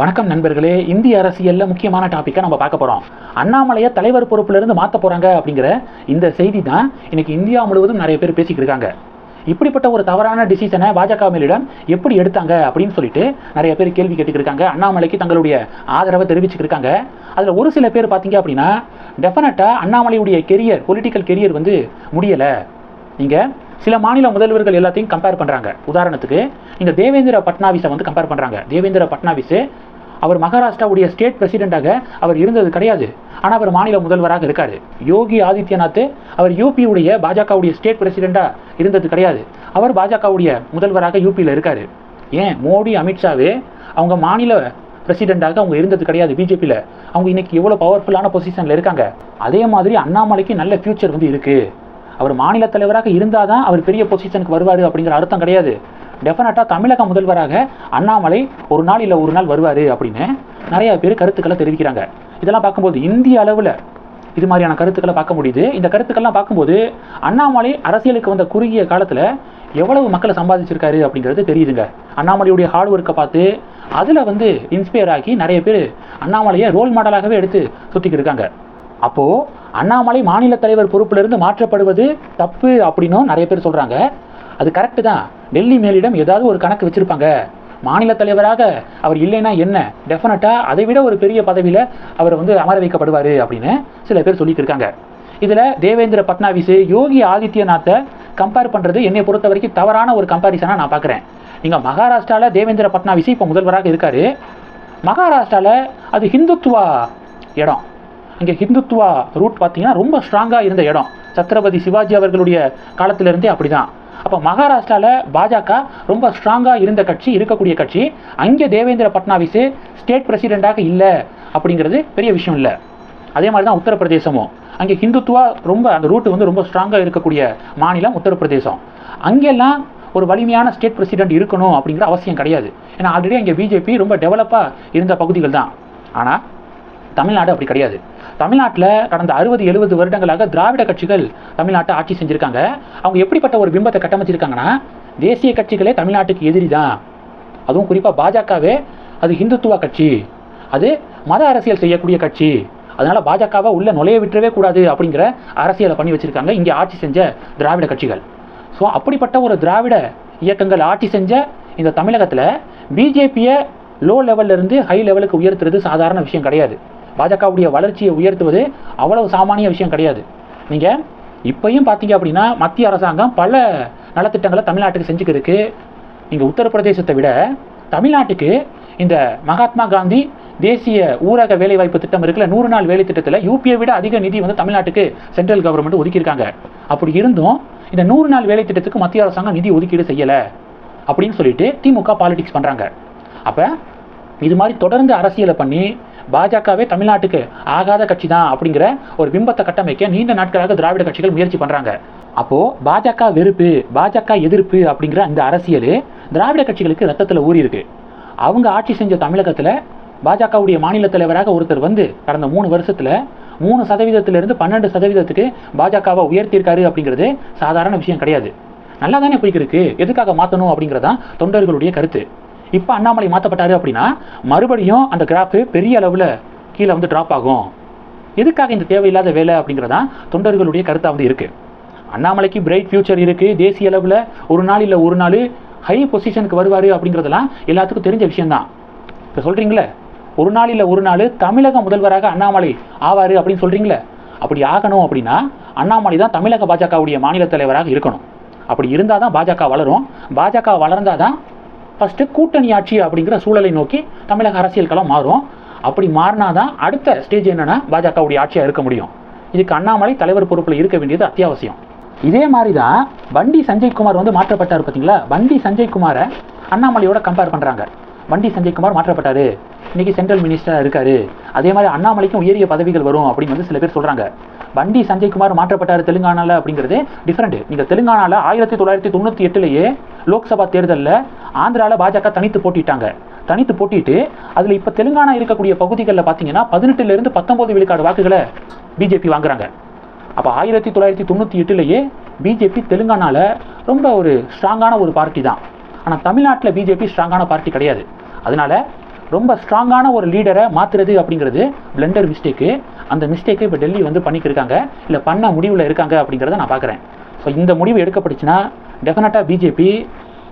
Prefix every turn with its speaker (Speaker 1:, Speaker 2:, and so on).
Speaker 1: வணக்கம் நண்பர்களே இந்திய அரசியலில் முக்கியமான டாப்பிக்கை நம்ம பார்க்க போகிறோம் அண்ணாமலையை தலைவர் பொறுப்பிலிருந்து மாற்ற போகிறாங்க அப்படிங்கிற இந்த செய்தி தான் இன்னைக்கு இந்தியா முழுவதும் நிறைய பேர் பேசிக்கிட்டு இருக்காங்க. இப்படிப்பட்ட ஒரு தவறான டிசிஷனை பாஜக மேலிடம் எப்படி எடுத்தாங்க அப்படின்னு சொல்லிட்டு நிறைய பேர் கேள்வி கேட்டுக்கிட்டு இருக்காங்க. அண்ணாமலைக்கு தங்களுடைய ஆதரவை தெரிவிச்சுக்கிருக்காங்க இருக்காங்க. ஒரு சில பேர் பார்த்தீங்க அப்படின்னா டெஃபினட்டாக அண்ணாமலையுடைய கெரியர் பொலிட்டிக்கல் கெரியர் வந்து முடியலை. நீங்கள் சில மாநில முதல்வர்கள் எல்லாத்தையும் கம்பேர் பண்ணுறாங்க உதாரணத்துக்கு இந்த தேவேந்திர பட்னாவிஸை வந்து கம்பேர் பண்ணுறாங்க தேவேந்திர பட்னாவிஸ் அவர் மகாராஷ்டிராவுடைய ஸ்டேட் பிரசிடென்ட்டாக அவர் இருந்தது கிடையாது. ஆனால் அவர் மாநில முதல்வராக இருக்கார். யோகி ஆதித்யநாத் அவர் யூபியுடைய பாஜகவுடைய ஸ்டேட் பிரசிடென்ட்டாக இருந்தது கிடையாது. அவர் பாஜகவுடைய முதல்வராக யூபியில் இருக்கார். ஏன்? மோடி அமித்ஷாவே அவங்க மாநில பிரசிடென்ட்டாக அவங்க இருந்தது கிடையாது பிஜேபியில் அவங்க இன்னைக்கு எவ்வளோ பவர்ஃபுல்லான பொசிஷனில் இருக்காங்க. அதே மாதிரி அண்ணாமலைக்கு நல்ல ஃபியூச்சர் வந்து இருக்குது அவர் மாநில தலைவராக இருந்தால் தான் அவர் பெரிய பொசிஷனுக்கு வருவார் அப்படிங்கிற அர்த்தம் கிடையாது. டெஃபினட்டாக தமிழக முதல்வராக அண்ணாமலை ஒரு நாள் இல்லை ஒரு நாள் வருவார் அப்படின்னு நிறைய பேர் கருத்துக்களை தெரிவிக்கிறாங்க. இதெல்லாம் பார்க்கும்போது இந்திய அளவில் இது மாதிரியான கருத்துக்களை பார்க்க முடியுது. இந்த கருத்துக்கள்லாம் பார்க்கும்போது அண்ணாமலை அரசியலுக்கு வந்த குறுகிய காலத்தில் எவ்வளவு மக்களை சம்பாதிச்சிருக்காரு அப்படிங்கிறது தெரியுதுங்க. அண்ணாமலையுடைய ஹார்ட் ஒர்க்கை பார்த்து அதில் வந்து இன்ஸ்பயர் ஆகி நிறைய பேர் அண்ணாமலையை ரோல் மாடலாகவே எடுத்து சுற்றிக்கிட்டு இருக்காங்க. அப்போது அண்ணாமலை மாநில தலைவர் பொறுப்பிலிருந்து மாற்றப்படுவது தப்பு அப்படின்னும் நிறைய பேர் சொல்கிறாங்க அது கரெக்டு தான். டெல்லி மேலிடம் ஏதாவது ஒரு கணக்கு வச்சிருப்பாங்க. மாநில தலைவராக அவர் இல்லைன்னா என்ன? டெஃபினட்டாக அதை விட ஒரு பெரிய பதவியில் அவர் வந்து அமர வைக்கப்படுவார் அப்படின்னு சில பேர் சொல்லிட்டு இருக்காங்க. இதில் தேவேந்திர பட்னாவிஸ் யோகி ஆதித்யநாத்தை கம்பேர் பண்ணுறது என்னை பொறுத்த வரைக்கும் தவறான ஒரு கம்பாரிசனாக நான் பார்க்குறேன். நீங்கள் மகாராஷ்டிராவில் தேவேந்திர பட்னாவிஸ் இப்போ முதல்வராக இருக்கார். மகாராஷ்டிராவில் அது ஹிந்துத்துவா இடம். இங்கே ஹிந்துத்துவா ரூட் பார்த்தீங்கன்னா ரொம்ப ஸ்ட்ராங்காக இருந்த இடம். சத்ரபதி சிவாஜி அவர்களுடைய காலத்திலிருந்தே அப்படிதான். அப்போ மகாராஷ்டிராவில் பாஜக ரொம்ப ஸ்ட்ராங்காக இருந்த கட்சி இருக்கக்கூடிய கட்சி அங்கே தேவேந்திர பட்னாவிஸ் ஸ்டேட் பிரசிடெண்ட்டாக இல்லை அப்படிங்கிறது பெரிய விஷயம் இல்லை. அதே மாதிரி தான் உத்தரப்பிரதேசமும். அங்கே ஹிந்துத்துவா ரொம்ப அந்த ரூட்டு வந்து ரொம்ப ஸ்ட்ராங்காக இருக்கக்கூடிய மாநிலம் உத்தரப்பிரதேசம். அங்கெல்லாம் ஒரு வலிமையான ஸ்டேட் பிரசிடென்ட் இருக்கணும் அப்படிங்கிற அவசியம் கிடையாது. ஏன்னா ஆல்ரெடி அங்கே பிஜேபி ரொம்ப டெவலப்பாக இருந்த பகுதிகள் தான். ஆனால் தமிழ்நாடு அப்படி கிடையாது. தமிழ்நாட்டில் கடந்த அறுபது எழுபது வருடங்களாக திராவிட கட்சிகள் தமிழ்நாட்டை ஆட்சி செஞ்சுருக்காங்க. அவங்க எப்படிப்பட்ட ஒரு பிம்பத்தை கட்டமைச்சிருக்காங்கன்னா தேசிய கட்சிகளே தமிழ்நாட்டுக்கு எதிரி தான் அதுவும் குறிப்பாக பாஜகவே அது ஹிந்துத்துவ கட்சி. அது மத அரசியல் செய்யக்கூடிய கட்சி. அதனால் பாஜகவை உள்ள நுழைய விட்டுறவே கூடாது அப்படிங்கிற அரசியலை பண்ணி வச்சுருக்காங்க இங்கே ஆட்சி செஞ்ச திராவிட கட்சிகள். ஸோ அப்படிப்பட்ட ஒரு திராவிட இயக்கங்கள் ஆட்சி செஞ்ச இந்த தமிழகத்தில் பிஜேபியை லோ லெவல்லேருந்து ஹை லெவலுக்கு உயர்த்துறது சாதாரண விஷயம் கிடையாது. பாஜகவுடைய வளர்ச்சியை உயர்த்துவது அவ்வளவு சாமானிய விஷயம் கிடையாது. நீங்கள் இப்பையும் பார்த்தீங்க அப்படின்னா மத்திய அரசாங்கம் பல நலத்திட்டங்களை தமிழ்நாட்டுக்கு செஞ்சுக்கிறதுக்கு நீங்கள் உத்தரப்பிரதேசத்தை விட தமிழ்நாட்டுக்கு இந்த மகாத்மா காந்தி தேசிய ஊரக வேலைவாய்ப்பு திட்டம் இருக்குல்ல நூறு நாள் வேலை திட்டத்தில் யூபியை விட அதிக நிதி வந்து தமிழ்நாட்டுக்கு சென்ட்ரல் கவர்மெண்ட் ஒதுக்கியிருக்காங்க. அப்படி இருந்தும் இந்த நூறு நாள் வேலை திட்டத்துக்கு மத்திய அரசாங்கம் நிதி ஒதுக்கீடு செய்யலை அப்படின்னு சொல்லிட்டு திமுக பாலிடிக்ஸ் பண்ணுறாங்க அப்போ இது மாதிரி தொடர்ந்து அரசியலை பண்ணி பாஜகவே தமிழ்நாட்டுக்கு ஆகாத கட்சி தான் அப்படிங்கிற ஒரு பிம்பத்தை கட்டமைக்க நீண்ட நாட்களாக திராவிட கட்சிகள் முயற்சி பண்ணுறாங்க அப்போ பாஜக வெறுப்பு பாஜக எதிர்ப்பு அப்படிங்கிற அந்த அரசியல் திராவிட கட்சிகளுக்கு ரத்தத்தில் ஊறி இருக்கு. அவங்க ஆட்சி செஞ்ச தமிழகத்தில் பாஜகவுடைய மாநில தலைவராக ஒருத்தர் வந்து கடந்த மூணு வருஷத்தில் மூணு சதவீதத்திலிருந்து பன்னெண்டு சதவீதத்துக்கு பாஜகவை உயர்த்தியிருக்காரு அப்படிங்கிறது சாதாரண விஷயம் கிடையாது. நல்லா தானே போய்க்கிருக்கு எதுக்காக மாற்றணும் அப்படிங்கிறதான் தொண்டர்களுடைய கருத்து. இப்போ அண்ணாமலை மாற்றப்பட்டாரு அப்படின்னா மறுபடியும் அந்த கிராஃபு பெரிய அளவில் கீழே வந்து ட்ராப் ஆகும். எதுக்காக இந்த தேவையில்லாத வேலை அப்படிங்கிறதான் தொண்டர்களுடைய கருத்தாக வந்து இருக்குது அண்ணாமலைக்கு பிரைட் ஃபியூச்சர் இருக்குது தேசிய அளவில் ஒரு நாள் இல்லை ஒரு நாள் ஹை பொசிஷனுக்கு வருவார் அப்படிங்கிறதெல்லாம் எல்லாத்துக்கும் தெரிஞ்ச விஷயம்தான். இப்போ சொல்கிறீங்களே ஒரு நாள் இல்லை ஒரு நாள் தமிழக முதல்வராக அண்ணாமலை ஆவார் அப்படின்னு சொல்கிறீங்களே அப்படி ஆகணும் அப்படின்னா அண்ணாமலை தான் தமிழக பாஜகவுடைய மாநில தலைவராக இருக்கணும். அப்படி இருந்தால் தான் பாஜக வளரும். பாஜக வளர்ந்தால் தான் ஃபஸ்ட்டு கூட்டணி ஆட்சி அப்படிங்கிற சூழலை நோக்கி தமிழக அரசியல் களம் மாறும். அப்படி மாறினா தான் அடுத்த ஸ்டேஜ் என்னென்னா பாஜகவுடைய ஆட்சியாக இருக்க முடியும். இதுக்கு அண்ணாமலை தலைவர் பொறுப்பில் இருக்க வேண்டியது அத்தியாவசியம். இதே மாதிரி தான் வண்டி சஞ்சய்குமார் வந்து மாற்றப்பட்டார் பார்த்தீங்களா வண்டி சஞ்சய்குமாரை அண்ணாமலையோட கம்பேர் பண்ணுறாங்க வண்டி சஞ்சய்குமார் மாற்றப்பட்டாரு. இன்னைக்கு சென்ட்ரல் மினிஸ்டராக இருக்காரு. அதே மாதிரி அண்ணாமலைக்கும் உயரிய பதவிகள் வரும் அப்படின்னு வந்து சில பேர் சொல்கிறாங்க வண்டி சஞ்சய்குமார் மாற்றப்பட்டார் தெலுங்கானால அப்படிங்கிறது டிஃப்ரெண்ட் நீங்கள் தெலுங்கானால ஆயிரத்தி தொள்ளாயிரத்தி தொண்ணூற்றி எட்டுலேயே லோக்சபா தேர்தலில் ஆந்திராவில் பாஜக தனித்து போட்டிட்டாங்க. தனித்து போட்டிட்டு அதில் இப்போ தெலுங்கானா இருக்கக்கூடிய பகுதிகளில் பார்த்தீங்கன்னா பதினெட்டுலேருந்து பத்தொம்போது விழுக்காடு வாக்குகளை பிஜேபி வாங்குறாங்க. அப்போ ஆயிரத்தி தொள்ளாயிரத்தி தொண்ணூற்றி எட்டுலேயே பிஜேபி தெலுங்கானால ரொம்ப ஒரு ஸ்ட்ராங்கான ஒரு பார்ட்டி தான். ஆனால் தமிழ்நாட்டில் பிஜேபி ஸ்ட்ராங்கான பார்ட்டி கிடையாது. அதனால் ரொம்ப ஸ்ட்ராங்கான ஒரு லீடரை மாற்றுறது அப்படிங்கிறது பிளண்டர் மிஸ்டேக்கு அந்த மிஸ்டேக்கை இப்போ டெல்லி வந்து பண்ணிக்கிருக்காங்க. இல்லை பண்ண முடிவில் இருக்காங்க அப்படிங்கிறத நான் பார்க்குறேன் ஸோ இந்த முடிவு எடுக்கப்பட்டுச்சுன்னா டெஃபினட்டாக பிஜேபி